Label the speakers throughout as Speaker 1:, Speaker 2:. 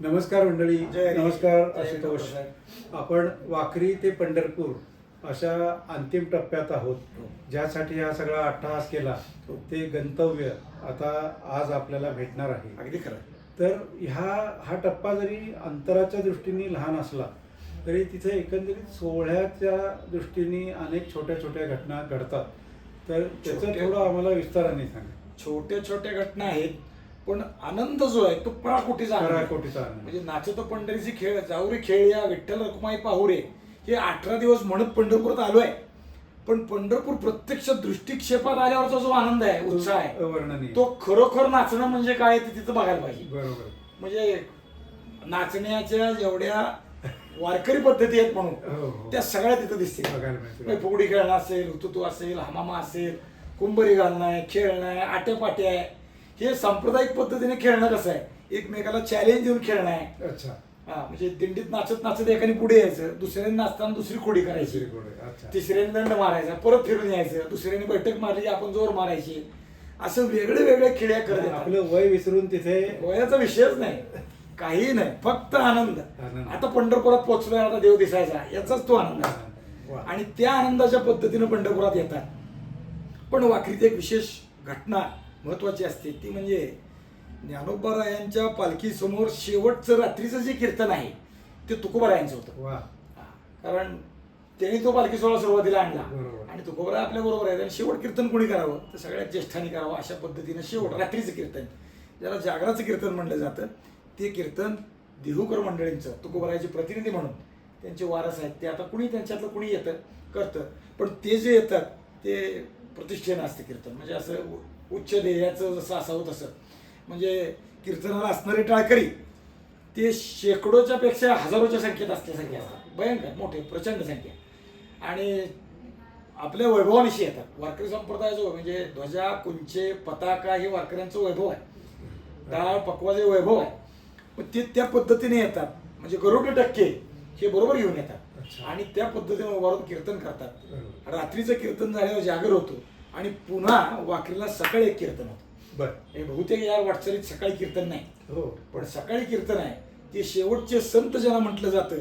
Speaker 1: नमस्कार मंडळी. नमस्कार आशुतोष. आपण वाखरी ते पंढरपूर अशा अंतिम टप्प्यात आहोत.
Speaker 2: हो.
Speaker 1: ज्यासाठी हा सगळा अट्टहास केला
Speaker 2: हो.
Speaker 1: ते गंतव्य आता आज आपल्याला भेटणार आहे.
Speaker 2: अगदी खरं
Speaker 1: तर ह्या हा टप्पा जरी अंतराच्या दृष्टीने लहान असला तरी तिथे एकंदरीत सोहळ्याच्या दृष्टीने अनेक छोट्या छोट्या घटना घडतात. तर त्याचं थोडं आम्हाला विस्ताराने सांगा.
Speaker 2: छोट्या छोट्या घटना आहेत. पण आनंद जो आहे तो आहे.
Speaker 1: पराकोटीचा आनंद.
Speaker 2: म्हणजे नाचत पंढरीचे खेळ जाऊरी खेळ या विठ्ठल रखुमाई पाहुरे हे अठरा दिवस म्हणत पंढरपुरात आलोय पण पंढरपूर प्रत्यक्ष दृष्टिक्षेपात आल्यावरचा जो आनंद आहे उत्साह आहे
Speaker 1: अवर्णनीय.
Speaker 2: तो खरोखर नाचणं म्हणजे काय ते तिथं बघायला पाहिजे
Speaker 1: बरोबर
Speaker 2: म्हणजे नाचण्याच्या जेवढ्या वारकरी पद्धती आहेत
Speaker 1: हो,
Speaker 2: म्हणून
Speaker 1: हो.
Speaker 2: त्या सगळ्या तिथं दिसतील
Speaker 1: बघायला मिळतील.
Speaker 2: म्हणजे फुगडी खेळणं असेल हुतुतू असेल हमामा असेल कुंभरी घालणं आहे खेळणं आहे आटेपाटे आहे हे सांप्रदायिक पद्धतीने खेळणं कसं आहे? एकमेकाला चॅलेंज देऊन खेळणं आहे.
Speaker 1: अच्छा.
Speaker 2: हा म्हणजे दिंडीत नाचत नाचत एकाने पुढे यायचं दुसऱ्याने नाचताना दुसरी खोडी करायची.
Speaker 1: दुसरी खोडी, अच्छा.
Speaker 2: तिसऱ्याने दंड मारायचा परत फिरून यायचं दुसऱ्याने बैठक मारली आपण जोर मारायची. असं वेगळे वेगळे खेळ करत येतात.
Speaker 1: आपलं वय विसरून तिथे
Speaker 2: वयाचा विषयच नाही. काही नाही फक्त आनंद.
Speaker 1: आनंद.
Speaker 2: आता पंढरपुरात पोहोचलोय आता देव दिसायचा. याचाच तो आनंद. आणि त्या आनंदाच्या पद्धतीनं पंढरपुरात येतात. पण वाखरीत एक विशेष घटना महत्वाची असते. ती म्हणजे ज्ञानोबारायांच्या पालखीसमोर शेवटचं रात्रीचं जे कीर्तन आहे ते तुकोबारायांचं होतं.
Speaker 1: वा.
Speaker 2: कारण त्यांनी तो पालखी सोहळा सुरुवातीला आणला.
Speaker 1: बरोबर.
Speaker 2: आणि तुकोबरा आपल्या बरोबर आहे आणि शेवट कीर्तन कोणी करावं? तर सगळ्यात ज्येष्ठांनी करावं अशा पद्धतीनं शेवट रात्रीचं कीर्तन. ज्याला जागराचं कीर्तन म्हणलं जातं ते कीर्तन देहूकर मंडळींचं तुकोबरायाचे प्रतिनिधी म्हणून. त्यांचे वारस आहेत. ते आता कुणी त्यांच्यातलं कुणी येतं करतं. पण ते जे येतात ते प्रतिष्ठेनं असतं कीर्तन. म्हणजे असं उच्च ध्येयाचं जसं असावं तसं. म्हणजे कीर्तनाला असणारे टाळकरी ते शेकडोच्या पेक्षा हजारोच्या संख्येत असल्यासारखे असतात. भयंकर मोठे प्रचंड संख्या. आणि आपल्या वैभवानिशी येतात. वारकरी संप्रदायाचं म्हणजे ध्वजा कुंचे पताका हे वारकऱ्यांचं वैभव आहे. डाळ पकवाचे वैभव आहे. मग ते त्या पद्धतीने येतात. म्हणजे गरुड टक्के हे बरोबर घेऊन येतात. आणि त्या पद्धतीने उभारून कीर्तन करतात. रात्रीचं कीर्तन झाल्यावर जागर होतो. आणि पुन्हा वाकरीला सकाळी एक कीर्तन होतं.
Speaker 1: बर.
Speaker 2: हे बहुतेक या वाटचालीत सकाळी कीर्तन नाही.
Speaker 1: हो.
Speaker 2: पण सकाळी कीर्तन आहे. ते शेवटचे संत ज्याला म्हटलं जातं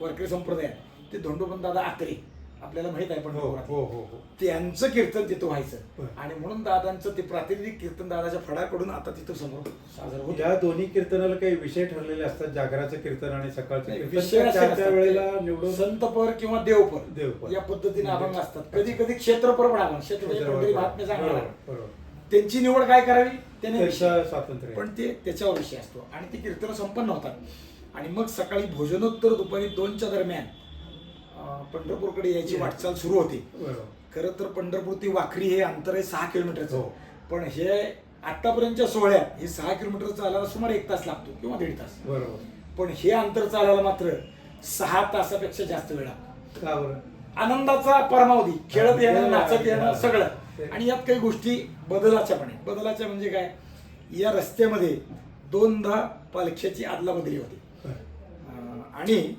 Speaker 2: वारकरी संप्रदायात ते धोंडोपंत दादा आत्रे. आपल्याला माहीत आहे पण
Speaker 1: हो हो हो हो.
Speaker 2: त्यांचं कीर्तन तिथं व्हायचं. आणि म्हणून दादांचं ते प्रातिनिधिक कीर्तन दादाच्या फडाकडून आता तिथं समोर साजरं होतं.
Speaker 1: या दोन्ही कीर्तनाला काही विषय ठरलेले असतात जागराचं कीर्तन आणि सकाळचं कीर्तन.
Speaker 2: विषय
Speaker 1: त्या- त्या. वेळेला निवडून
Speaker 2: संतपर किंवा देवपर
Speaker 1: देवपर.
Speaker 2: या पद्धतीने
Speaker 1: म्हणजे-
Speaker 2: अभंग असतात. कधी कधी क्षेत्रपर पण अभंग क्षेत्र म्हणजे महात्म्य सांगणार
Speaker 1: बरोबर बरोबर.
Speaker 2: त्यांची निवड काय करावी? त्याने
Speaker 1: त्यांचं
Speaker 2: विषय.
Speaker 1: स्वातंत्र्य.
Speaker 2: पण ते त्याच्यावर विषय असतो. आणि ती कीर्तनं संपन्न होतात. आणि मग सकाळी भोजनोत्तर दुपारी दोनच्या दरम्यान पंढरपूरकडे यायची वाटचाल सुरू होती. खरं तर पंढरपूर ते वाखरी हे अंतर आहे सहा किलोमीटरचं.
Speaker 1: हो.
Speaker 2: पण हे आतापर्यंतच्या सोहळ्यात हे सहा किलोमीटर चालायला सुमारे एक तास लागतो किंवा दीड तास.
Speaker 1: बरोबर.
Speaker 2: पण हे अंतर चालायला मात्र सहा तासापेक्षा जास्त वेळ लागतो.
Speaker 1: का बरं?
Speaker 2: आनंदाचा परमावधी खेळत येणं नाचत येणं. सगळं. आणि यात काही गोष्टी बदलाच्या पण आहेत. बदलाच्या म्हणजे काय? या रस्त्यामध्ये दोनदा पालख्याची आदलाबदली होती.
Speaker 1: बरं.
Speaker 2: अं, आणि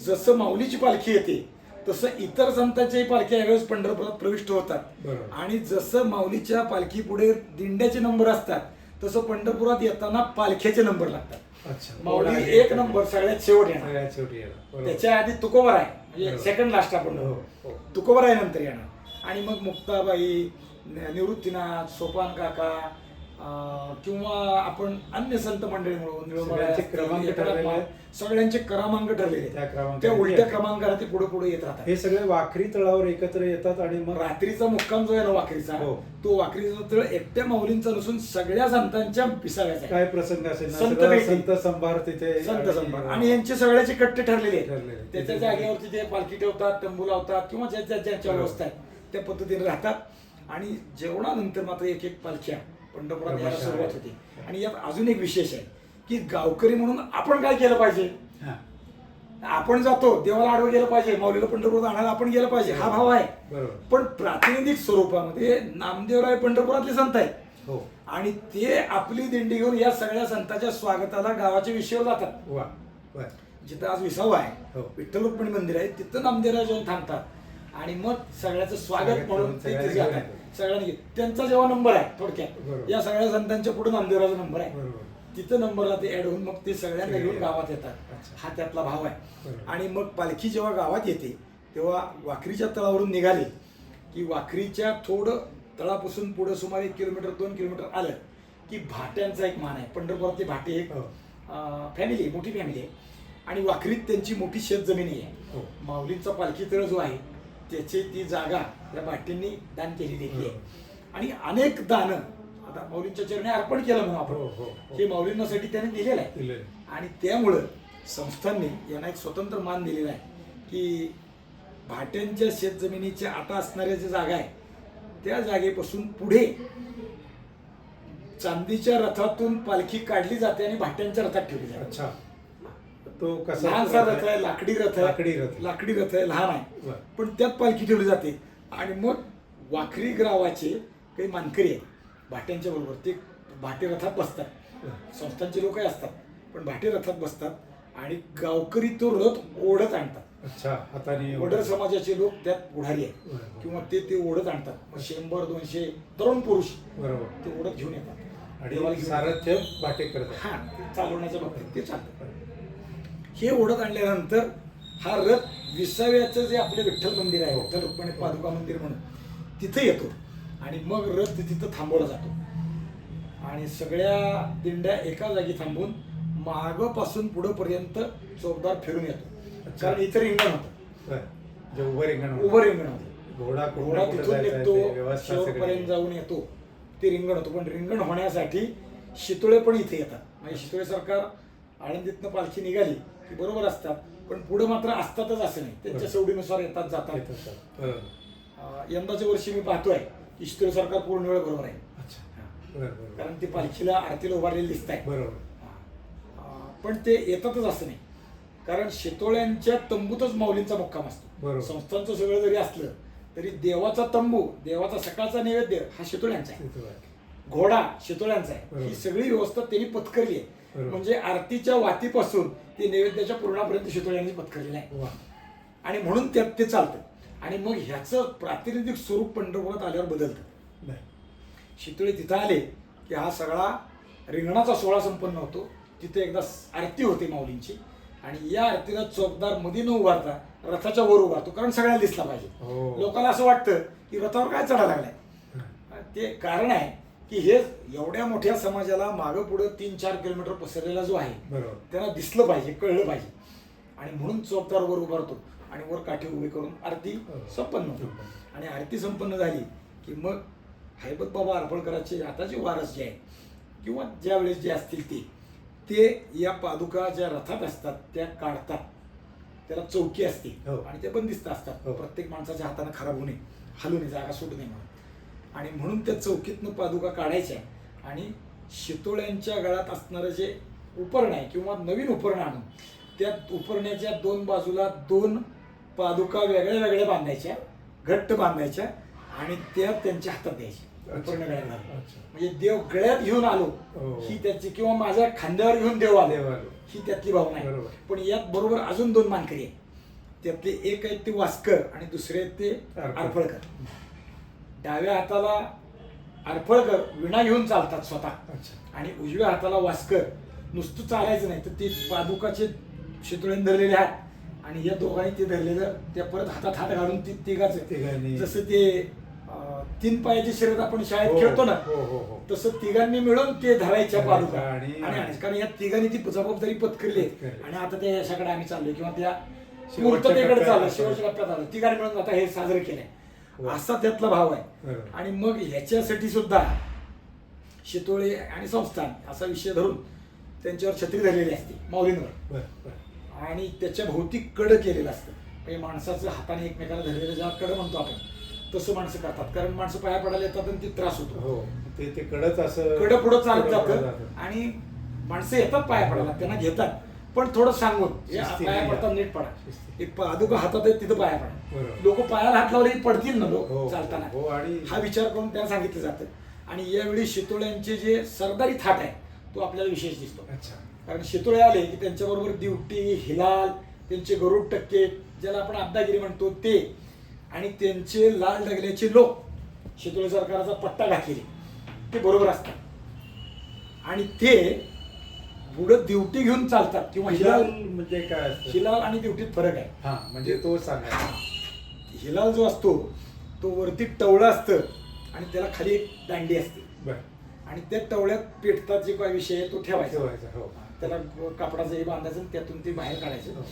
Speaker 2: जसं माऊलीची पालखी येते तसं इतर संतांच्याही पालख्या यावेळेस पंढरपुरात प्रविष्ट होतात. आणि जसं माऊलीच्या पालखी पुढे दिंड्याचे नंबर असतात तसं पंढरपुरात येताना पालख्याचे नंबर लागतात
Speaker 1: अच्छा
Speaker 2: माऊली एक नंबर सगळ्यात शेवट येणार. त्याच्या आधी तुकोबर आहे म्हणजे. सेकंड लास्ट आपण
Speaker 1: हो, हो.
Speaker 2: तुकोबर आहे नंतर येणार आणि मग मुक्ताबाई निवृत्तीनाथ सोपान काका किंवा आपण अन्य संत मंडळी निळमाळे
Speaker 1: सगळ्यांचे क्रमांक ठरलेले त्या
Speaker 2: उलट्या
Speaker 1: येतात.
Speaker 2: क्रमांकाने ते पुढे पुढे येत राहतात
Speaker 1: हे सगळे वाखरी तळावर एकत्र येतात आणि मग
Speaker 2: रात्रीचा मुक्काम जो आहे ना वाखरीचा
Speaker 1: हो.
Speaker 2: तो वाखरीचा तळ एकट्या माऊलींचा नसून सगळ्या संतांच्या पिसाव्याचा.
Speaker 1: काय प्रसंग असेल
Speaker 2: संत.
Speaker 1: संत संभार तिथे
Speaker 2: संत संभार आणि यांचे सगळ्याचे कट्टे ठरलेले त्याच्या जागेवरती ते पालखी ठेवतात तंबू लावतात किंवा ज्यांच्या
Speaker 1: बरोबर.
Speaker 2: व्यवस्था आहेत त्या पद्धतीने राहतात आणि जेवणानंतर मात्र एक एक पालख्या पंढरपुरात यायला सुरुवात. होते. आणि यात अजून एक विशेष आहे की गावकरी म्हणून आपण काय केलं पाहिजे?
Speaker 1: हा,
Speaker 2: आपण जातो देवाला आडवं गेलं पाहिजे माऊलीला पंढरपुरात आणायला आपण गेलं पाहिजे हा भाव आहे.
Speaker 1: बरोबर.
Speaker 2: पण प्रातिनिधिक स्वरूपामध्ये नामदेवराय पंढरपुरातले संत आहेत.
Speaker 1: हो.
Speaker 2: आणि ते आपली दिंडी घेऊन या सगळ्या संतांच्या स्वागताला गावाच्या विषयावर जातात. जिथं आज विसावा आहे
Speaker 1: हो.
Speaker 2: विठ्ठल रुक्मिणी मंदिर आहे तिथं नामदेवराय जाऊन थांबतात. आणि मग सगळ्याचं स्वागत म्हणून ते जातात. सगळ्यांनी त्यांचा जेव्हा नंबर आहे थोडक्यात
Speaker 1: बरोबर.
Speaker 2: या सगळ्या संतांच्या पुढे नामदेवराचा नंबर आहे
Speaker 1: बरोबर
Speaker 2: तिथं नंबरला ते ऍड होऊन मग ते सगळ्यांना घेऊन. गावात येतात
Speaker 1: अच्छा.
Speaker 2: हा त्यातला भाव आहे
Speaker 1: बरोबर.
Speaker 2: आणि मग पालखी जेव्हा गावात येते तेव्हा वाखरीच्या तळावरून निघाली की वाखरीच्या थोडं तळापासून पुढं सुमारे एक किलोमीटर दोन किलोमीटर आलं की भाट्यांचा एक मान आहे पंढरपुरातले भाटे एक
Speaker 1: हो.
Speaker 2: फॅमिली आहे मोठी फॅमिली आहे आणि वाखरीत त्यांची मोठी शेत जमिनी आहे
Speaker 1: हो.
Speaker 2: माऊलींचा पालखी तळ जो आहे त्याची ती जागा या भाटींनी दान केलेली आहे
Speaker 1: हो.
Speaker 2: आणि अनेक दानं आता माऊलींच्या चरणी अर्पण केलं म्हणून
Speaker 1: हो,
Speaker 2: आपण
Speaker 1: हो, हो.
Speaker 2: हे माऊलींसाठी त्याने दिलेलं आहे. आणि त्यामुळं संस्थांनी यांना एक स्वतंत्र मान दिलेला आहे की भाट्यांच्या शेतजमिनीच्या आता असणाऱ्या ज्या जागा आहे त्या जागेपासून पुढे चांदीच्या रथातून पालखी काढली जाते आणि भाट्यांच्या रथात ठेवली जाते
Speaker 1: अच्छा तो कसा
Speaker 2: लहानसा रथ आहे? लाकडी रथ आहे.
Speaker 1: लाकडी रथ.
Speaker 2: लाकडी रथ आहे लहान आहे. पण त्यात पालखी ठेवली जाते. आणि मग वाखरी गावाचे काही मानकरी आहेत. भाट्यांच्या बरोबर. ते भाटे रथात बसतात. संस्थांचे लोकही असतात. पण भाटे रथात बसतात आणि गावकरी तो रथ ओढत आणतात.
Speaker 1: अच्छा हाताने
Speaker 2: वडर समाजाचे लोक त्यात पुढारी आहेत. किंवा ते ते ओढत आणतात. मग शंभर दोनशे तरुण पुरुष
Speaker 1: बरोबर.
Speaker 2: ते ओढत घेऊन येतात.
Speaker 1: आणि सारथ्य बाटे करतात.
Speaker 2: हा चालवण्याच्या बाबतीत ते चालतं हे ओढत आणल्यानंतर हा रथ विसाव्याचं जे आपले विठ्ठल मंदिर आहे विठ्ठल रुक्मिणी पादुका मंदिर म्हणून तिथे येतो. आणि मग रथ तिथं थांबवला जातो. आणि सगळ्या दिंड्या एका जागी थांबून मागपासून पुढं पर्यंत चौकदार फिरून येतो. कारण इथं रिंगण होतं.
Speaker 1: उभं रिंगण.
Speaker 2: उभं रिंगण होतं.
Speaker 1: घोडा
Speaker 2: घोडा तिथून
Speaker 1: जायचा
Speaker 2: निघतो
Speaker 1: ते व्यवस्था सगळी.
Speaker 2: शेवटपर्यंत जाऊन येतो. ते रिंगण होतं. पण रिंगण होण्यासाठी शितोळे पण इथे येतात. म्हणजे शितोळे सरकार आळंदीतनं पालखी निघाली बरोबर असतात पण पुढे मात्र असतातच असं नाही. त्यांच्या. सवडीनुसार येतात जातात. यंदाच्या वर्षी मी पाहतोय की सरकार पूर्ण वेळ बरोबर आहे. कारण ती पालखीला आरतीला उभारलेली दिसत आहे
Speaker 1: बरोबर.
Speaker 2: पण ते येतातच असं नाही. कारण शितोळ्यांच्या तंबूतच माऊलींचा मुक्काम असतो. संस्थांचं सगळं जरी असलं तरी देवाचा तंबू देवाचा सकाळचा नैवेद्य हा शितोळ्यांचा आहे. घोडा शितोळ्यांचा आहे. ही सगळी व्यवस्था त्यांनी पत्करली आहे. म्हणजे आरतीच्या वातीपासून ते नैवेद्याच्या पूर्णापर्यंत शितोळ्यांनी पत्करलेलं आहे. आणि म्हणून त्यात ते चालतं. आणि मग ह्याचं प्रातिनिधिक स्वरूप पंढरपुरात आल्यावर बदलतं.
Speaker 1: नाही.
Speaker 2: शितोळे तिथं आले की हा सगळा रिंगणाचा सोहळा संपन्न होतो. तिथे एकदा आरती होते माऊलींची. आणि या आरतीला चौकदारमध्ये न उभारता रथाच्या वर उभारतो कारण सगळ्यांना दिसला पाहिजे.
Speaker 1: हो.
Speaker 2: लोकांना असं वाटतं की रथावर काय चढा लागलाय? ते कारण आहे की हे एवढ्या मोठ्या समाजाला मागं पुढं तीन चार किलोमीटर पसरलेला जो आहे त्यांना दिसलं पाहिजे कळलं पाहिजे आणि म्हणून चौकदार वर उभारतो आणि वर काठी उभी करून आरती
Speaker 1: हो.
Speaker 2: संपन्न होते आणि आरती संपन्न झाली की मग हैबत बाबा अर्पणकराचे आता जे वारस जे आहे किंवा ज्या वेळेस जे असतील ते ते या पादुका ज्या रथात असतात त्या काढतात त्याला चौकी असते
Speaker 1: हो.
Speaker 2: आणि त्या बंदिस्त असतात
Speaker 1: हो.
Speaker 2: प्रत्येक माणसाच्या हाताने खराब होऊ नये हलू नये जागा सुटू नये म्हणून आणि म्हणून त्या चौकीतनं पादुका काढायच्या आणि शितोळ्यांच्या गळ्यात असणारं जे उपरण आहे किंवा नवीन उपरण आणून त्या उपरण्याच्या दोन बाजूला दोन पादुका वेगळ्या वेगळ्या बांधायच्या घट्ट बांधायच्या आणि त्या त्यांच्या हातात द्यायच्या उपरण
Speaker 1: अच्छा.
Speaker 2: म्हणजे देव गळ्यात घेऊन आलो
Speaker 1: हो.
Speaker 2: ही त्याची किंवा माझ्या खांद्यावर घेऊन देव आलो. ही त्यातली भावना आहे
Speaker 1: बरोबर.
Speaker 2: पण यात बरोबर अजून दोन मानकरी आहेत त्यातले एक आहेत ते वास्कर आणि दुसरे आहेत ते
Speaker 1: अर्फळ.
Speaker 2: डाव्या हाताला अर्फळकर विणा घेऊन चालतात स्वतः आणि उजव्या हाताला वास्कर नुसतं चालायचं नाही तर ते पादुकाचे शितोळीने धरलेले हात आणि या दोघांनी ते धरलेलं त्या परत हातात हात घालून ती तिघाच. जसं ते तीन पायाची शर्यत आपण शाळेत
Speaker 1: हो,
Speaker 2: खेळतो ना
Speaker 1: हो, हो.
Speaker 2: तसं तिघांनी मिळून ते धरायच्या पादुका
Speaker 1: आणि-.
Speaker 2: कारण या तिघांनी ती जबाबदारी पत्करली. आणि आता त्या यशाकडे आम्ही चाललोय किंवा त्या मूर्ततेकडे चाललो. शेवटच्या टप्प्यात आलो तिघांनी मिळून आता हे साजरं केलंय. असा त्यातला भाव आहे.
Speaker 1: बरोबर.
Speaker 2: आणि मग ह्याच्यासाठी सुद्धा शितोळे आणि संस्थान असा विषय धरून त्यांच्यावर छत्री धरलेली असते माऊलींवर. आणि त्याच्या भोवती कड केलेलं असतं. म्हणजे माणसाचं हाताने एकमेकाला धरलेलं ज्याला कड म्हणतो आपण तसं माणसं करतात. कारण माणसं पाया पडायला येतात आणि ते त्रास होतो.
Speaker 1: हो ते ते कडच असं
Speaker 2: कड पुढं चालत जातं. आणि माणसं येतात पाया पडायला त्यांना घेतात. पण थोडं सांगून. हे
Speaker 1: शिस्तीने
Speaker 2: पाया
Speaker 1: या.
Speaker 2: पडतात नीट पडा.
Speaker 1: शिस्तीने.
Speaker 2: एक पादुका हातात आहे तिथं पाया पडा.
Speaker 1: बरोबर.
Speaker 2: लोक पायाला हात लावले पडतील ना लोक
Speaker 1: हो,
Speaker 2: चालताना.
Speaker 1: हो, आणि-
Speaker 2: हा विचार करून त्यांना सांगितलं जातं. आणि यावेळी शितोळ्यांचे जे सरदारी थाट आहे तो आपल्याला विशेष दिसतो.
Speaker 1: अच्छा.
Speaker 2: कारण शितोळे आले की त्यांच्याबरोबर दिवटी हिलाल त्यांचे गरुड टक्के ज्याला आपण अब्दागिरी म्हणतो ते. आणि त्यांचे लाल डगल्याचे लोक शितोळे सरकाराचा पट्टा घातलेले. ते बरोबर असतात. आणि ते पुढं दिवटी घेऊन चालतात किंवा
Speaker 1: हिलाल
Speaker 2: हिलाल
Speaker 1: म्हणजे काय असतं?
Speaker 2: हिलाल आणि दिवटीत फरक आहे.
Speaker 1: हा म्हणजे तो सांगा
Speaker 2: हिलाल जो असतो तो वरती टवळं असतं आणि त्याला खाली एक दांडी असते.
Speaker 1: बर.
Speaker 2: आणि त्या टवळ्यात पेटतात जे काही विषय आहे तो ठेवायचा.
Speaker 1: ठेवायचं हो.
Speaker 2: त्याला कापडाचं हे बांधायचं आणि त्यातून ते बाहेर काढायचं.
Speaker 1: हो.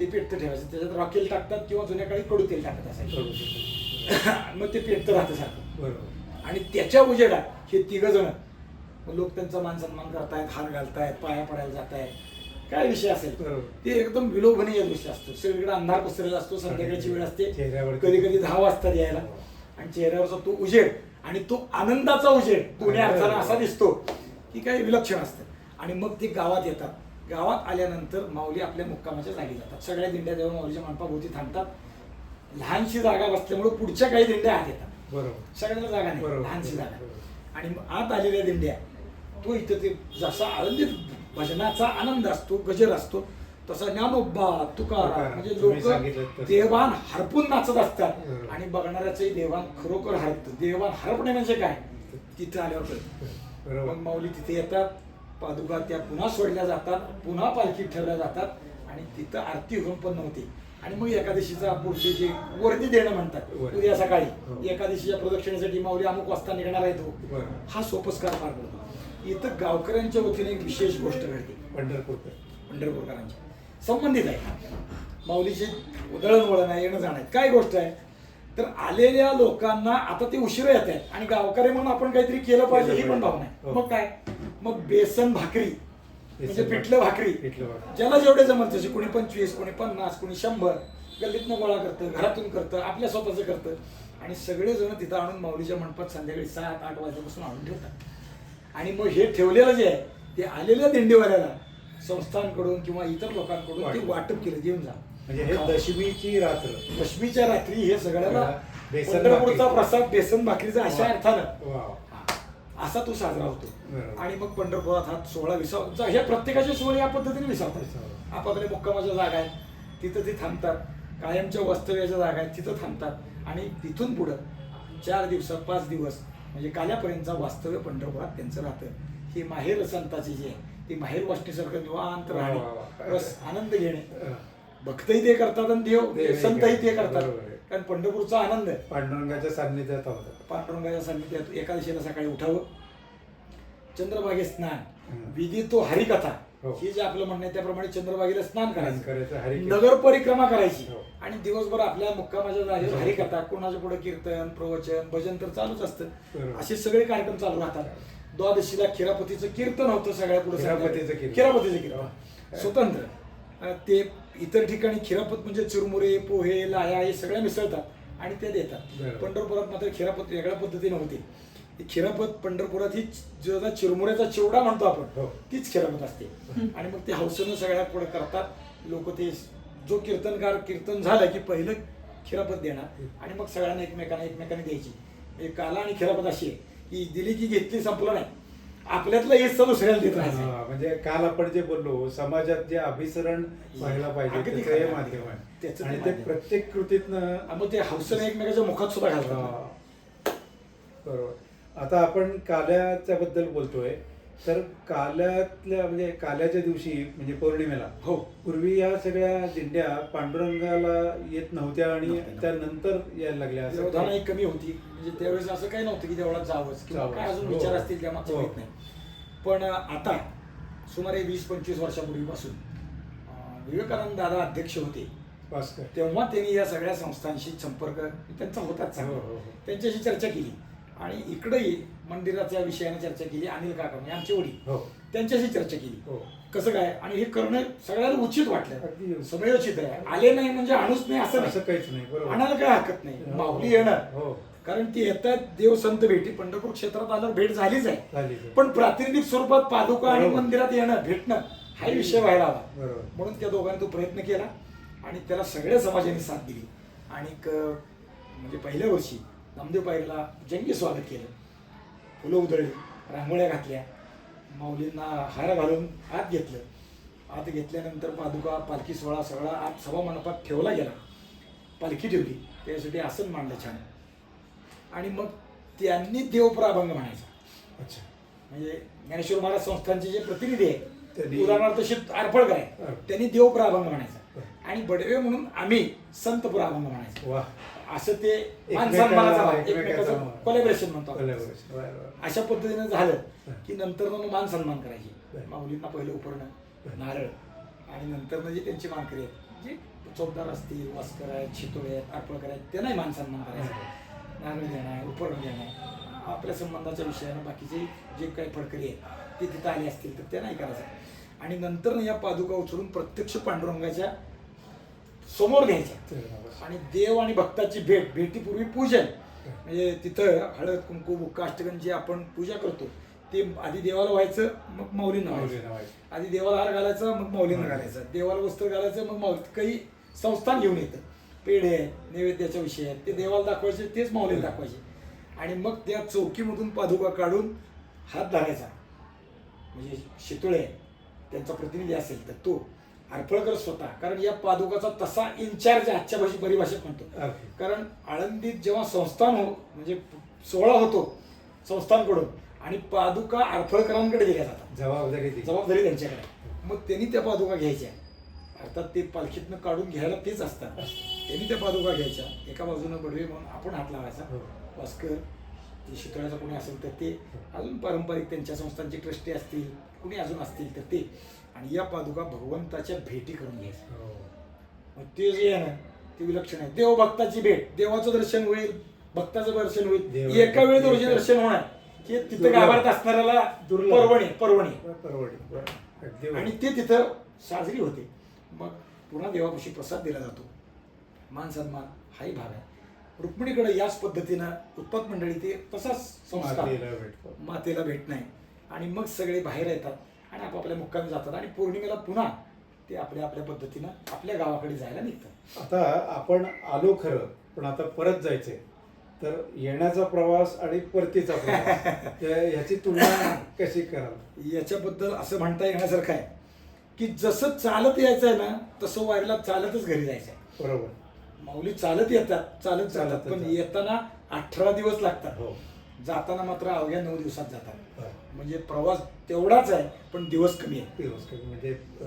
Speaker 2: ते पेटतं ठेवायचं. त्याच्यात रॉकेल टाकतात किंवा जुन्या काळी कडू तेल टाकत असायचं. मग ते पेटतं राहतं सारखं.
Speaker 1: बरोबर.
Speaker 2: आणि त्याच्या उजेडात हे तिघ जण लोक त्यांचा मान सन्मान करतायत हार घालतायत पाया पडायला जात आहेत काय विषय असेल. ते? एकदम विलोभनीय दृश्य असतो. सगळीकडे अंधार पसरलेला असतो संध्याकाळची वेळ असते.
Speaker 1: चेहऱ्यावर
Speaker 2: कधी कधी दहा वाजता यायला. आणि चेहऱ्यावरचा तो उजेड आणि तो आनंदाचा उजेड दोन्ही अर्थानं असा दिसतो की काही विलक्षण असतं. आणि मग ते गावात येतात. गावात आल्यानंतर माऊली आपल्या मुक्कामाच्या जागी जातात. सगळ्या दिंड्या जेव्हा माऊलीच्या मंडपाभोवती थांबतात. लहानशी जागा बसल्यामुळे पुढच्या काही दिंड्या आत येतात.
Speaker 1: बरोबर.
Speaker 2: सगळ्यांना जागा नाही.
Speaker 1: बरोबर.
Speaker 2: लहानशी जागा. आणि आत आलेल्या दिंड्या तो इथं ते जसा आनंदित भजनाचा आनंद असतो गजर असतो तसा ज्ञानोबा तुकाराम म्हणजे लोक. देवान हरपून नाचत असतात. आणि बघणाऱ्याचंही देवान खरोखर हरतं देवान हरपणे म्हणजे काय तिथं आल्यावर मग माऊली तिथे येतात पादुका त्या पुन्हा सोडल्या जातात पुन्हा पालखीत ठेवल्या जातात आणि तिथं आरती होऊन पण नव्हती आणि मग एकादशीचा पुढचे जे वर्दी देणं म्हणतात. उद्या
Speaker 1: हो.
Speaker 2: सकाळी एकादशीच्या प्रदक्षिणेसाठी माऊली अमुक वाजता निघणार आहे तो
Speaker 1: बरं.
Speaker 2: हा सोपस्कार पार पडतो इथं गावकऱ्यांच्या वतीने एक विशेष गोष्ट घडते.
Speaker 1: पंढरपूर
Speaker 2: पंढरपूरकरांची संबंधित आहे. माऊलीचे दळणवळण आहे येणं जाणं आहे. काय गोष्ट आहे? तर आलेल्या लोकांना आता ते उशिरा येत आहेत. आणि गावकरी म्हणून आपण काहीतरी केलं पाहिजे ही पण भावना आहे.
Speaker 1: हो.
Speaker 2: मग काय? मग बेसन भाकरी. म्हणजे पिठलं भाकरी. ज्याला जेवढे जमत तसे. कोणी पंचवीस कोणी पन्नास कोणी शंभर. गल्लीतनं गोळा करतं घरातून करतं आपल्या स्वतःचं करतं. आणि सगळेजण तिथं आणून माऊलीच्या मंडपात संध्याकाळी सात आठ वाजल्यापासून आणून ठेवतात. आणि मग हे ठेवलेलं जे आहे ते आलेल्या दिंडीवाल्याला संस्थांकडून किंवा इतर लोकांकडून ते
Speaker 1: वाटप.
Speaker 2: केलं घेऊन जा
Speaker 1: म्हणजे हे दशमीची रात्र
Speaker 2: दशमीच्या रात्री हे सगळ्याला
Speaker 1: बेसन
Speaker 2: पंढरपूरचा. प्रसाद बेसन भाकरीचा अशा. अर्थानं. असा तो साजरा होतो. आणि मग पंढरपुरात हा सोहळा विसाव ह्या प्रत्येकाचे सोहळे या पद्धतीने विसावतात. आपापल्या मुक्कामाच्या जागा आहेत तिथं ते थांबतात कायमच्या वास्तव्याच्या जागा आहेत तिथं थांबतात आणि तिथून पुढं चार दिवसात पाच दिवस म्हणजे काल्यापर्यंतचा वास्तव्य पंढरपुरात त्यांचं राहतं. ही माहेर संताची जी आहे ती माहेर वाटणीसारखं निवांत राहणे. बस आनंद घेणे. भक्तही ते करतात आणि देव संतही ते
Speaker 1: करतात.
Speaker 2: कारण पंढरपूरचा आनंद आहे.
Speaker 1: पांडुरंगाच्या सान्निध्यात
Speaker 2: पांडुरंगाच्या सान्निध्यात एकादशीला सकाळी उठावं. चंद्रभागे स्नान. विधी तो हरिकथा.
Speaker 1: हो.
Speaker 2: हे जे आपलं म्हणणं आहे त्याप्रमाणे चंद्रभागेला स्नान
Speaker 1: करायचं,
Speaker 2: करायचं. नगर परिक्रमा करायची
Speaker 1: हो.
Speaker 2: आणि दिवसभर आपल्या मुक्कामाच्या जागेवर हरिकथा कोणाच्या पुढे कीर्तन प्रवचन भजन तर चालूच असतं
Speaker 1: बरोबर.
Speaker 2: असे सगळे कार्यक्रम चालू राहतात द्वादशीला खिरापतीचं कीर्तन होतं सगळ्या पुढे
Speaker 1: खिरापतीचं कीर्तन.
Speaker 2: खिरापतीचं कीर्तन
Speaker 1: हो.
Speaker 2: स्वतंत्र अं, ते इतर ठिकाणी खिरापत म्हणजे चुरमुरे पोहे लाया हे सगळ्या मिसळतात आणि ते देतात
Speaker 1: बरोबर.
Speaker 2: पंढरपुरात मात्र खिरापत वेगळ्या पद्धतीने होती ही खिरापत पंढरपुरात ही जो आता चिरमुऱ्याचा चिवडा म्हणतो आपण
Speaker 1: हो.
Speaker 2: तीच खिरापत असते. आणि मग ते हौसेनं सगळ्या पुढे करतात. लोक ते जो कीर्तनकार कीर्तन झालं की पहिलं खिरापत देणार. आणि मग सगळ्यांना एकमेकांना एकमेकांना द्यायची. काला आणि खिरापत अशी आहे की दिली की घेतली संपलं नाही. आपल्यातलं हिस्सा दुसऱ्याला देत राहायचं.
Speaker 1: म्हणजे काल आपण जे बोललो समाजात जे अभिसरण व्हायला पाहिजे. माध्यम आहे. आणि ते. प्रत्येक कृतीतनं
Speaker 2: मग ते हौसेनं एकमेकाच्या मुखात सुद्धा घालतात.
Speaker 1: बरोबर. आता आपण काल्याच्या बद्दल बोलतोय तर काल्यातल्या म्हणजे काल्याच्या दिवशी म्हणजे पौर्णिमेला
Speaker 2: हो
Speaker 1: पूर्वी या सगळ्या दिंड्या पांडुरंगाला येत नव्हत्या आणि. त्यानंतर यायला लागल्या असं
Speaker 2: कमी होती म्हणजे त्यावेळेस असं काही नव्हतं की देवळात जावंच किंवा. काय अजून
Speaker 1: हो.
Speaker 2: विचार असतील त्या मागचं
Speaker 1: हो.
Speaker 2: माहीत नाही पण आता सुमारे वीस पंचवीस वर्षापूर्वीपासून विवेकानंद दादा अध्यक्ष होते
Speaker 1: भास्कर.
Speaker 2: तेव्हा त्यांनी या सगळ्या संस्थांशी संपर्क त्यांचा होताच.
Speaker 1: हो, हो.
Speaker 2: त्यांच्याशी चर्चा केली आणि इकडंही मंदिराच्या विषयाने चर्चा केली अनिल काका म्हणजे आमचे वडील.
Speaker 1: हो.
Speaker 2: त्यांच्याशी चर्चा केली.
Speaker 1: हो.
Speaker 2: कसं काय? आणि हे करणं सगळ्याला उचित वाटलं. समयोचित आहे. आले नाही म्हणजे आणूच नाही असं
Speaker 1: असं
Speaker 2: नाही
Speaker 1: काहीच नाही. बरोबर.
Speaker 2: आणायला काय हरकत नाही.
Speaker 1: हो.
Speaker 2: माऊली येणार.
Speaker 1: हो.
Speaker 2: कारण ती येतात देव संत भेटी. पंढरपूर क्षेत्रात आल्यावर भेट झालीच आहे. पण प्रातिनिधिक स्वरूपात पादुका आणि. मंदिरात येणं भेटणं हा विषय व्हायला
Speaker 1: बरोबर.
Speaker 2: म्हणून त्या दोघांनी तो प्रयत्न केला आणि त्याला सगळ्या समाजाने साथ दिली. आणि म्हणजे पहिल्या वर्षी नामदेव पायरीला जंगी स्वागत केलं. फुलं उधळली रांगोळ्या घातल्या माऊलींना हार घालून आत घेतलं. आत घेतल्यानंतर पादुका पालखी सोहळा सगळा आत सभा मंडपात ठेवला गेला. पालखी ठेवली. त्यासाठी आसन मांडलं छान. आणि मग त्यांनी देवपर अभंग म्हणायचा.
Speaker 1: अच्छा.
Speaker 2: म्हणजे ज्ञानेश्वर महाराज संस्थांचे जे प्रतिनिधी आहेत उदाहरणार्थ कराय
Speaker 1: अर्पण.
Speaker 2: त्यांनी देवपुरा अभंग म्हणायचा आणि बडवे म्हणून आम्ही संतपुरा अभंग म्हणायचो.
Speaker 1: वा.
Speaker 2: असं ते
Speaker 1: एकमेकाचा.
Speaker 2: कोलॅबरेशन म्हणतो. अशा पद्धतीने झालं. की नंतर मग मान सन्मान करायची. माऊलींना पहिलं उपरणं. नारळ आणि नंतर म्हणजे त्यांची मानकरी आहेत जे चौकदार असतील वास्कर आहेत शितोळे आहेत अर्पळकर आहेत त्यांनाही मान सन्मान करायचा नारळ देणं आहे उपरण देणं आहे आपल्या संबंधाच्या विषयानं बाकीचे जे काही फडकरी आहेत ते तिथं आले असतील तर ते नाही करायचं आणि नंतर या पादुका उचलून प्रत्यक्ष पांडुरंगाच्या समोर
Speaker 1: चरणावर.
Speaker 2: आणि देव आणि भक्ताची भेट भेटीपूर्वी पूजन. म्हणजे तिथं हळद कुंकू जे आपण पूजा करतो ते आधी देवाला व्हायचं मग माऊलींना व्हायचं. आधी देवाला हार घालायचा मग माऊलींना घालायचं. देवाला वस्त्र घालायचं मग माऊली. काही संस्थान घेऊन येतं. पेढे नैवेद्याच्या विषय. आहेत ते देवाला दाखवायचे तेच माऊलीला दाखवायचे. आणि मग त्या चौकीमधून पादुका काढून हात धरायचा. म्हणजे शितोळे त्यांचा प्रतिनिधी असेल तर तो. अर्पळकर स्वतः. कारण या पादुकाचा तसा इन्चार्ज आजच्या भाषेत परिभाषेत म्हणतो. कारण आळंदीत जेव्हा संस्थान हो म्हणजे सोहळा होतो संस्थानकडून आणि पादुका अर्फळकरांकडे दिल्या जातात.
Speaker 1: जबाबदारी ती
Speaker 2: जबाबदारी त्यांच्याकडे. मग त्यांनी त्या पादुका घ्यायच्या. अर्थात ते पालखीतनं काढून घ्यायला तेच असतात. त्यांनी त्या पादुका घ्यायच्या. एका बाजूनं बडवे म्हणून आपण हात लावायचा.
Speaker 1: हो.
Speaker 2: वास्कर ते शितळ्याचं कोणी असेल तर ते. अजून पारंपरिक त्यांच्या संस्थांचे ट्रस्टी असतील कुणी अजून असतील तर ते. आणि या पादुका भगवंताच्या भेटी करून घ्यायच्या
Speaker 1: हो.
Speaker 2: मग ते जे आहे ना ते विलक्षण आहे. देव भक्ताची भेट. देवाचं दर्शन होईल भक्ताचं दर्शन होईल. एका वेळी रोजी दर्शन. होणार. हे तिथं. गाभाऱ्यात असणाऱ्याला. परवणी परवणी.
Speaker 1: अगदी बरोबर.
Speaker 2: आणि ते तिथं साजरी होते. मग पुन्हा देवापाशी प्रसाद दिला जातो. मान सन्मान हाही भाग आहे. रुक्मिणीकडे याच पद्धतीनं उत्पत मंडळी ते तसाच संस्कार.
Speaker 1: मातेला
Speaker 2: भेट नाही. आणि मग सगळे बाहेर येतात. आणि आपापल्या मुक्कामी जातात आणि पौर्णिमेला पुन्हा ते आपल्या आपल्या पद्धतीनं आपल्या गावाकडे जायला निघतात.
Speaker 1: आता आपण आलो खरं पण आता परत जायचंय. तर येण्याचा प्रवास आणि परतीचा प्रवास ह्याची तुलना कशी कराल?
Speaker 2: याच्याबद्दल असं म्हणता येण्यासारखं आहे की जसं चालत यायचं आहे ना तसं वारीला चालतच घरी जायचं आहे
Speaker 1: बरोबर.
Speaker 2: माऊली चालत येतात चालत
Speaker 1: चालतच
Speaker 2: पण. येताना अठरा दिवस लागतात.
Speaker 1: हो.
Speaker 2: जाताना मात्र अवघ्या नऊ दिवसात जातात. म्हणजे प्रवास तेवढाच आहे पण दिवस कमी आहे.
Speaker 1: दिवस कमी म्हणजे हो.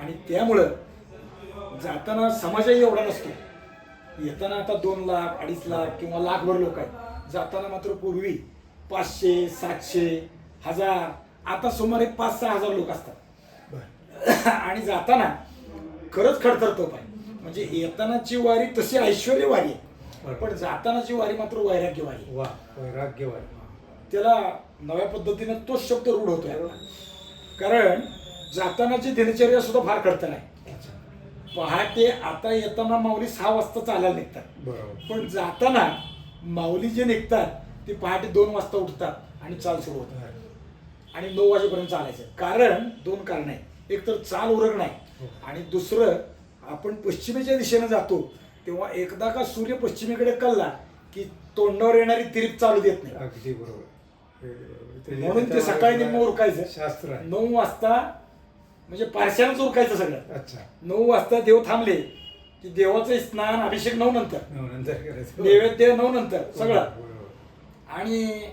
Speaker 2: आणि त्यामुळं जाताना समाजही एवढा नसतो. येताना आता दोन लाख अडीच लाख किंवा लाखभर लोक आहेत. जाताना मात्र पूर्वी पाचशे सातशे हजार आता सुमारे पाच सहा हजार लोक असतात. आणि जाताना खरंच खडतर तोप आहे. म्हणजे येतानाची वारी तशी ऐश्वर्य वारी आहे.
Speaker 1: बरोबर.
Speaker 2: पण जातानाची वारी मात्र वैराग्य वारी.
Speaker 1: वा वैराग्यवान
Speaker 2: त्याला नव्या पद्धतीनं तोच शब्द रूढ होतोय आता. कारण जातानाची दिनचर्या सुद्धा फार खडतर आहे
Speaker 1: अच्छा
Speaker 2: पहाटे आता येताना माऊली सहा वाजता चालायला निघतात
Speaker 1: बरोबर
Speaker 2: पण जाताना माऊली जे निघतात ते पहाटे दोन वाजता उठतात आणि चाल सुरू होतात
Speaker 1: बरं.
Speaker 2: आणि नऊ वाजेपर्यंत चालायचं कारण दोन कारण आहेत एक तर चाल उरग नाही
Speaker 1: हो.
Speaker 2: आणि दुसरं आपण पश्चिमेच्या दिशेने जातो तेव्हा एकदा का सूर्य पश्चिमेकडे कलला की तोंडावर येणारी तिरीप चालू देत नाही.
Speaker 1: अगदी बरोबर.
Speaker 2: म्हणून ते सकाळी निम्म उरकायचं.
Speaker 1: शास्त्र
Speaker 2: नऊ वाजता म्हणजे पारशानच उरकायचं सगळं.
Speaker 1: अच्छा.
Speaker 2: नऊ वाजता देव थांबले की देवाचं स्नान अभिषेक नऊ नंतर. नैवेद्य नऊ नंतर सगळं. आणि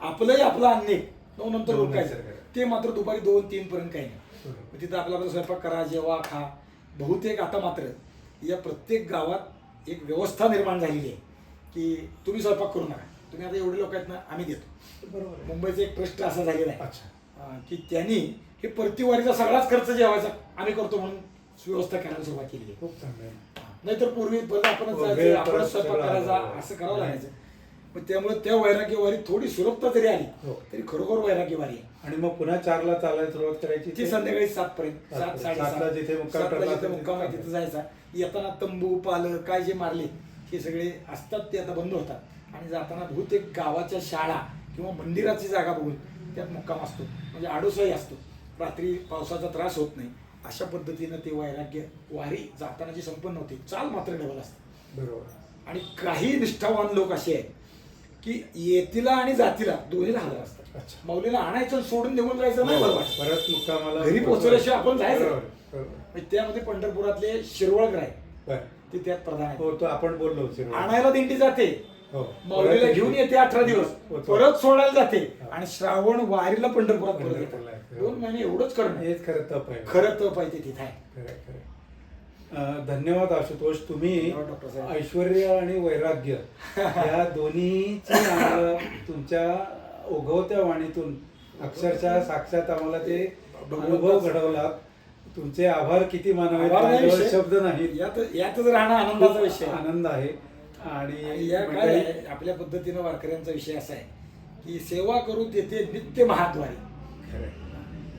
Speaker 2: आपलंही आपलं अन्य नऊ नंतर उरकायचं. ते मात्र दुपारी दोन तीन पर्यंत काही नाही. तिथं आपला आपला स्वयंपाक करा जेवा खा. बहुतेक आता मात्र या प्रत्येक गावात एक व्यवस्था निर्माण झालेली आहे की तुम्ही स्वयंपाक करू नका. तुम्ही आता एवढे लोक आहेत ना आम्ही देतो.
Speaker 1: बरोबर.
Speaker 2: मुंबईचं एक ट्रस्ट असा झालेला आहे.
Speaker 1: अच्छा.
Speaker 2: की त्यांनी हे प्रतिवारीचा सगळाच खर्च जेवायचा आम्ही करतो म्हणून व्यवस्था करायला सुरुवात केली आहे.
Speaker 1: खूप चांगलं
Speaker 2: नाहीतर पूर्वी परत आपणच
Speaker 1: हो,
Speaker 2: जायचं
Speaker 1: वेळ
Speaker 2: आपणच स्वयंपाक करायचा. असं करावं लागायचं. पण त्यामुळे त्या वैराग्यवारी थोडी सुलभता जरी आली.
Speaker 1: हो.
Speaker 2: तरी खरोखर वैराग्यवारी आहे.
Speaker 1: आणि मग पुन्हा चारला चालायला सुरुवात करायची.
Speaker 2: ती संध्याकाळी सात पर्यंत सात
Speaker 1: सातला जिथे मुक्काम ठरला तिथे
Speaker 2: मुक्काम आहे तिथं जायचा. येताना तंबू पाल काय जे मारले हे सगळे असतात ते आता बंद होतात. आणि जाताना बहुतेक गावाच्या शाळा किंवा मंदिराची जागा बघून त्यात मुक्काम असतो. म्हणजे आडोसाही असतो. रात्री पावसाचा त्रास होत नाही. अशा पद्धतीनं ते वैराग्य वारी जाताना जी संपन्न होते. चाल मात्र डबल असते.
Speaker 1: बरोबर.
Speaker 2: आणि काही निष्ठावान लोक असे आहेत की येतीला आणि जातीला दोन्हीला हजर असतात
Speaker 1: अच्छा.
Speaker 2: माऊलीला आणायचं आणि सोडून निघून जायचं नाही बरं वाटत
Speaker 1: परत मुक्कामाला
Speaker 2: घरी पोहोचल्याशिवाय आपण जायचं.
Speaker 1: बरोबर, बरोबर.
Speaker 2: म्हणजे त्यामध्ये पंढरपुरातले शिरवळकर आहे
Speaker 1: बरं.
Speaker 2: ते त्यात प्रधान
Speaker 1: हो
Speaker 2: आहे
Speaker 1: तो आपण बोललो.
Speaker 2: आणायला दिंडी जाते
Speaker 1: हो.
Speaker 2: माऊलीला
Speaker 1: परत
Speaker 2: घेऊन
Speaker 1: येते.
Speaker 2: अठरा दिवस
Speaker 1: हो.
Speaker 2: परत सोडायला जाते
Speaker 1: हो.
Speaker 2: आणि श्रावण वारीला पंढरपुरात परत
Speaker 1: पंढरपूरला
Speaker 2: येतात
Speaker 1: येते.
Speaker 2: दोन महिने एवढंच करणं
Speaker 1: हेच खरं तप आहे
Speaker 2: खरं तप आहे ते तिथे आहे
Speaker 1: खरं खरं धन्यवाद आशुतोष तुम्ही. ऐश्वर्य आणि वैराग्य या आम्हाला तुमच्या ओघवत्या वाणीतून अक्षरशः साक्षात आम्हाला ते अनुभव घडवलात तुमचे आभार किती मानावे
Speaker 2: नाही.
Speaker 1: शब्द नाहीत
Speaker 2: यात यातच राहणं आनंदाचा विषय.
Speaker 1: आनंद आहे
Speaker 2: आणि या काय आपल्या पद्धतीनं वारकऱ्यांचा विषय असा आहे की सेवा करू तेथे नित्य महाद्वारी.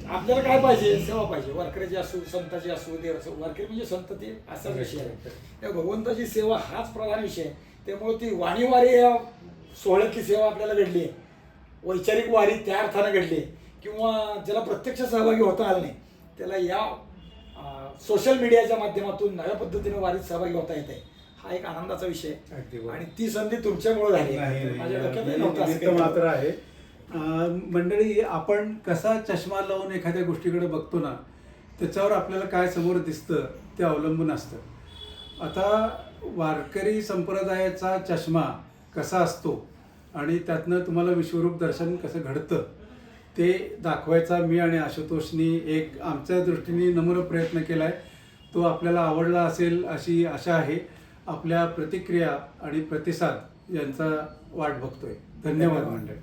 Speaker 2: आपल्याला काय पाहिजे? सेवा पाहिजे. वारकऱ्याची असू संताची असू देव असू वारकरी म्हणजे संत ते असाच विषय आहे. त्या भगवंताची सेवा हाच प्रधान विषय आहे. त्यामुळे ती वाणीवारी या सोहळ्यातली सेवा आपल्याला घडली आहे. वैचारिक वारी त्या अर्थानं घडली आहे. किंवा ज्याला प्रत्यक्ष सहभागी होता आलं नाही त्याला या सोशल मीडियाच्या माध्यमातून नव्या पद्धतीने वारीत सहभागी होता येत आहे. हा एक आनंदाचा विषय. आणि ती संधी तुमच्यामुळे झाली. माझ्या डोक्यात असं.
Speaker 1: मात्र आहे. मंडळी आपण कसा चष्मा लावून एखाद्या गोष्टीकडे बघतो ना त्याच्यावर आपल्याला काय समोर दिसतं ते अवलंबून असतं. आता वारकरी संप्रदायाचा चष्मा कसा असतो आणि त्यातनं तुम्हाला विश्वरूप दर्शन कसं घडतं ते दाखवायचा मी आणि आशुतोषनी एक आमच्या दृष्टीने नम्र प्रयत्न केला आहे तो आपल्याला आवडला असेल अशी आशा आहे. आपल्या प्रतिक्रिया आणि प्रतिसाद यांचा वाट बघतोय. धन्यवाद मंडळी.